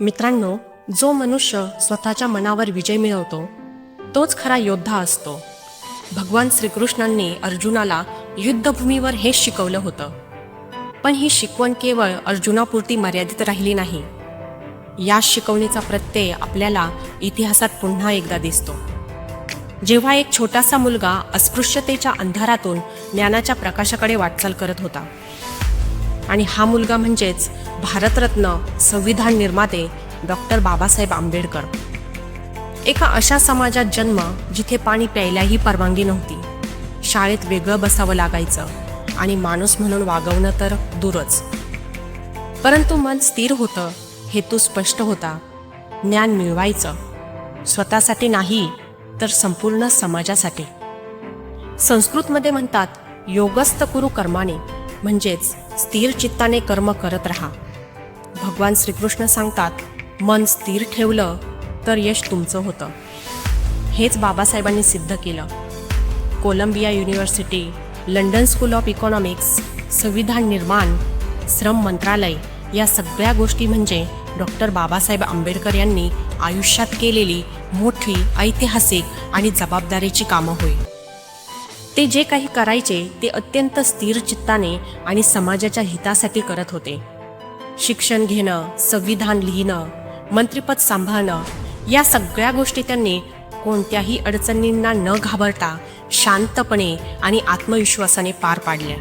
मित्रांनो जो मनुष्य स्वतःच्या मनावर विजय मिळवतो तोच खरा योद्धा असतो. भगवान श्रीकृष्णांनी अर्जुनाला युद्धभूमीवर हेच शिकवलं होतं. पण ही शिकवण केवळ अर्जुनापुरती मर्यादित राहिली नाही. या शिकवणीचा प्रत्यय आपल्याला इतिहासात पुन्हा एकदा दिसतो. जेव्हा एक छोटासा मुलगा अस्पृश्यतेच्या अंधारातून ज्ञानाच्या प्रकाशाकडे वाटचाल करत होता. आणि हा मुलगा म्हणजेच भारतरत्न संविधान निर्माते डॉक्टर बाबासाहेब आंबेडकर. एका अशा समाजात जन्म जिथे पाणी प्यायलाही परवानगी नव्हती. शाळेत वेगळं बसावं लागायचं आणि माणूस म्हणून वागवणं तर दूरच. परंतु मन स्थिर होतं हेतू स्पष्ट होता. ज्ञान मिळवायचं. स्वतःसाठी नाही तर संपूर्ण समाजासाठी. संस्कृतमध्ये म्हणतात योगस्थ कुरु कर्माने म्हणजेच स्थिर चित्ताने कर्म करत राहा. भगवान श्रीकृष्ण सांगतात मन स्थिर ठेवलं तर यश तुमचं होतं. हेच बाबासाहेबांनी सिद्ध केलं. Columbia university London school of economics संविधान निर्माण श्रम मंत्रालय या सगळ्या गोष्टी म्हणजे डॉक्टर बाबासाहेब आंबेडकर यांनी आयुष्यात केलेली मोठी ऐतिहासिक आणि जबाबदारीची कामं होईल ते जे काही करायचे ते अत्यंत स्थिर चित्ताने आणि समाजाच्या हितासाठी करत होते. शिक्षण घेणं संविधान लिहिणं मंत्रिपद सांभाळणं या सगळ्या गोष्टी त्यांनी कोणत्याही अडचणींना न घाबरता शांतपणे आणि आत्मविश्वासाने पार पाडल्या.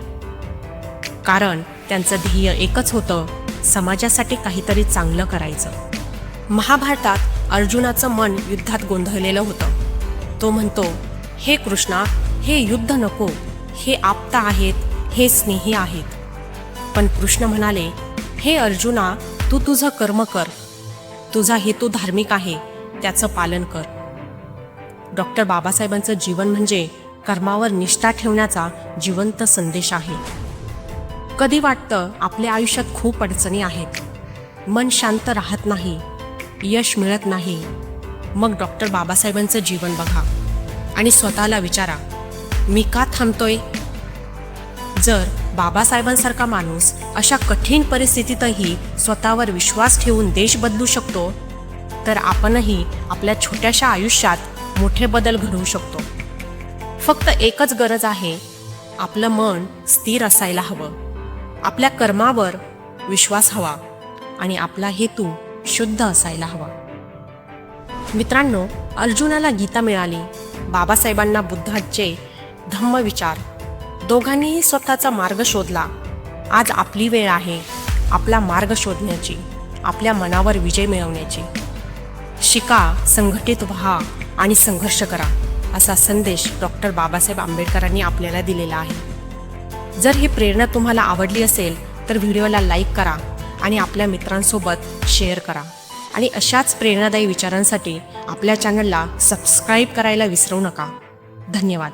कारण त्यांचं ध्येय एकच होतं समाजासाठी काहीतरी चांगलं करायचं. महाभारतात अर्जुनाचं मन युद्धात गोंधळलेलं होतं. तो म्हणतो हे कृष्णा हे युद्ध नको. हे आप्ता आहेत हे स्नेही आहेत. पण कृष्ण म्हणाले हे अर्जुना तू तुझं कर्म कर. तुझा हेतू धार्मिक आहे त्याचं पालन कर. डॉक्टर बाबासाहेबांचं जीवन म्हणजे कर्मावर निष्ठा ठेवण्याचा जिवंत संदेश आहे. कधी वाटतं आपल्या आयुष्यात खूप अडचणी आहेत? मन शांत राहत नाही यश मिळत नाही. मग डॉक्टर बाबासाहेबांचं जीवन बघा आणि स्वतःला विचारा मी का थांबतोय? जर बाबासाहेबांसारखा माणूस अशा कठीण परिस्थितीतही स्वतःवर विश्वास ठेवून देश बदलू शकतो तर आपणही आपल्या छोट्याशा आयुष्यात मोठे बदल घडवू शकतो. फक्त एकच गरज आहे आपलं मन स्थिर असायला हवं. आपल्या कर्मावर विश्वास हवा आणि आपला हेतू शुद्ध असायला हवा. मित्रांनो अर्जुनाला गीता मिळाली. बाबासाहेबांना बुद्धाचे धम्मविचार दोघांनीही स्वतःचा मार्ग शोधला. आज आपली वेळ आहे आपला मार्ग शोधण्याची आपल्या मनावर विजय मिळवण्याची. शिका संघटित व्हा आणि संघर्ष करा असा संदेश डॉक्टर बाबासाहेब आंबेडकरांनी आपल्याला दिलेला आहे. जर ही प्रेरणा तुम्हाला आवडली असेल तर व्हिडिओला लाईक करा आणि आपल्या मित्रांसोबत शेअर करा. आणि अशाच प्रेरणादायी विचारांसाठी आपल्या चॅनलला सबस्क्राईब करायला विसरू नका. धन्यवाद.